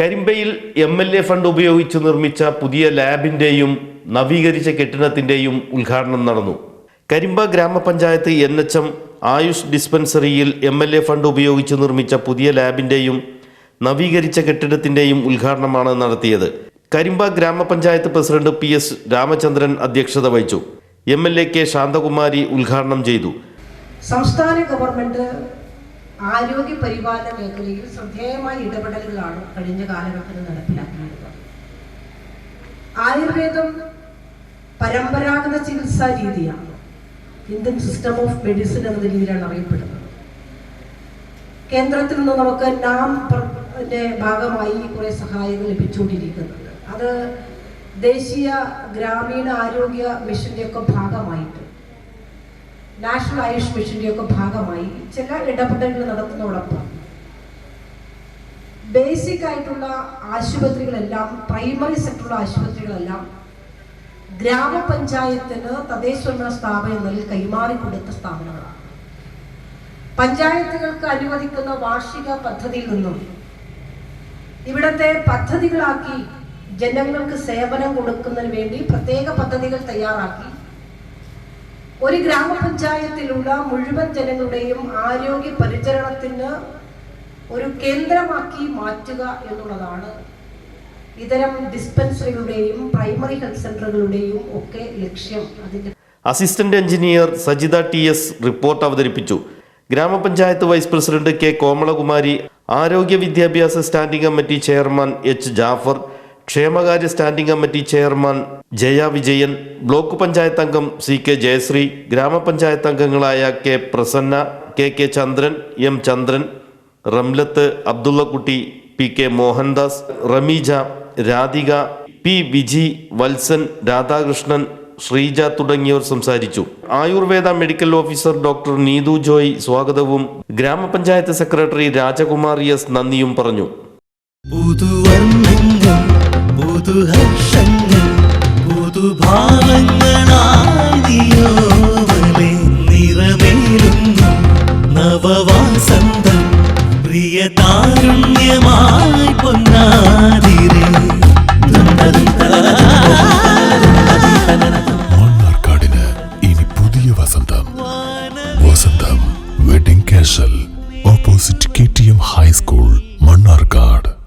കരിമ്പയിൽ M L A fund ഉപയോഗിച്ച് നിർമ്മിച്ച പുതിയ ലാബിന്റെയും നവീകരിച്ച കെട്ടിടത്തിന്റെയും ഉദ്ഘാടനം നടന്നു. കരിമ്പ ഗ്രാമപഞ്ചായത്ത് എൻ എച്ച് എം ആയുഷ് ഡിസ്പെൻസറിയിൽ എം എൽ എ ഫണ്ട് ഉപയോഗിച്ച് നിർമ്മിച്ച പുതിയ ലാബിന്റെയും നവീകരിച്ച കെട്ടിടത്തിന്റെയും ഉദ്ഘാടനമാണ് നടത്തിയത്. കരിമ്പ ഗ്രാമപഞ്ചായത്ത് പ്രസിഡന്റ് പി എസ് രാമചന്ദ്രൻ അധ്യക്ഷത വഹിച്ചു. M L A K Santhakumari ഉദ്ഘാടനം ചെയ്തു. സംസ്ഥാന ഗവൺമെന്റ് ആരോഗ്യ പരിപാലന മേഖലയിൽ ശ്രദ്ധേയമായ ഇടപെടലുകളാണ് കഴിഞ്ഞ കാലഘട്ടത്തിൽ നടപ്പിലാക്കിയിരുന്നത് ആയുർവേദം പരമ്പരാഗത ചികിത്സാ രീതിയാണ്. ഇന്ത്യൻ സിസ്റ്റം ഓഫ് മെഡിസിൻ എന്ന രീതിയിലാണ് അറിയപ്പെടുന്നത്. കേന്ദ്രത്തിൽ നിന്ന് നമുക്ക് നാം ഭാഗമായി കുറെ സഹായങ്ങൾ ലഭിച്ചുകൊണ്ടിരിക്കുന്നുണ്ട്. അത് ദേശീയ ഗ്രാമീണ ആരോഗ്യ മിഷന്റെ ഒക്കെ ഭാഗമായിട്ട് നാഷണൽ ആയുഷ് മിഷന്റെ ഒക്കെ ഭാഗമായി ചില ഇടപെടലുകൾ നടത്തുന്നതോടൊപ്പം ബേസിക് ആയിട്ടുള്ള ആശുപത്രികളെല്ലാം പ്രൈമറി സെക്ടറുള്ള ആശുപത്രികളെല്ലാം ഗ്രാമപഞ്ചായത്തിന് തദ്ദേശഭരണ സ്ഥാപനങ്ങളിൽ കൈമാറി കൊടുത്ത സ്ഥാപനങ്ങളാണ്. പഞ്ചായത്തുകൾക്ക് അനുവദിക്കുന്ന വാർഷിക പദ്ധതിയിൽ നിന്നും ഇവിടത്തെ പദ്ധതികളാക്കി ജനങ്ങൾക്ക് സേവനം കൊടുക്കുന്നതിന് വേണ്ടി പ്രത്യേക പദ്ധതികൾ തയ്യാറാക്കി ഒരു ഗ്രാമപഞ്ചായത്തിലുള്ള മുഴുവൻ ജനങ്ങളുടെയും ആരോഗ്യ പരിചരണത്തിന് ഒരു കേന്ദ്രമാക്കി മാറ്റുക എന്നുള്ളതാണ് ഇതരം ഡിസ്പെൻസറികളുടെയും പ്രൈമറി ഹെൽത്ത് സെന്ററുകളുടെയും ഒക്കെ ലക്ഷ്യം. അതിന്റെ assistant engineer Sajitha T S report അവതരിപ്പിച്ചു. ഗ്രാമപഞ്ചായത്ത് വൈസ് പ്രസിഡന്റ് കെ കോമളകുമാരി ആരോഗ്യ വിദ്യാഭ്യാസ standing committee chairman H Jafar ക്ഷേമകാര്യ standing committee chairman Jaya Vijayan block panchayat അംഗം സി കെ ജയശ്രീ ഗ്രാമപഞ്ചായത്ത് അംഗങ്ങളായ K Prasanna K K Chandran M Chandran Ramlath Abdullakutty P K Mohandas Rameeja Radhika P Viji Valsan Radhakrishnan Sreeja തുടങ്ങിയവർ സംസാരിച്ചു. Ayurveda medical officer doctor Neethu Joy സ്വാഗതവും ഗ്രാമപഞ്ചായത്ത് secretary Rajkumar S നന്ദിയും പറഞ്ഞു. പുതുവർണങ്ങൾ പുതുഹർഷങ്ങൾ ഋതുഭാവങ്ങളാദിയോവലെ നിറമേലുന്നു നവവാസന്തം പ്രിയ താരുണ്യമായി പൊന്നാതിരെ. മണ്ണാർക്കാടിന് ഇനി പുതിയ വസന്തം. Vasantham wedding casual opposite K T M high school Mannarkkad.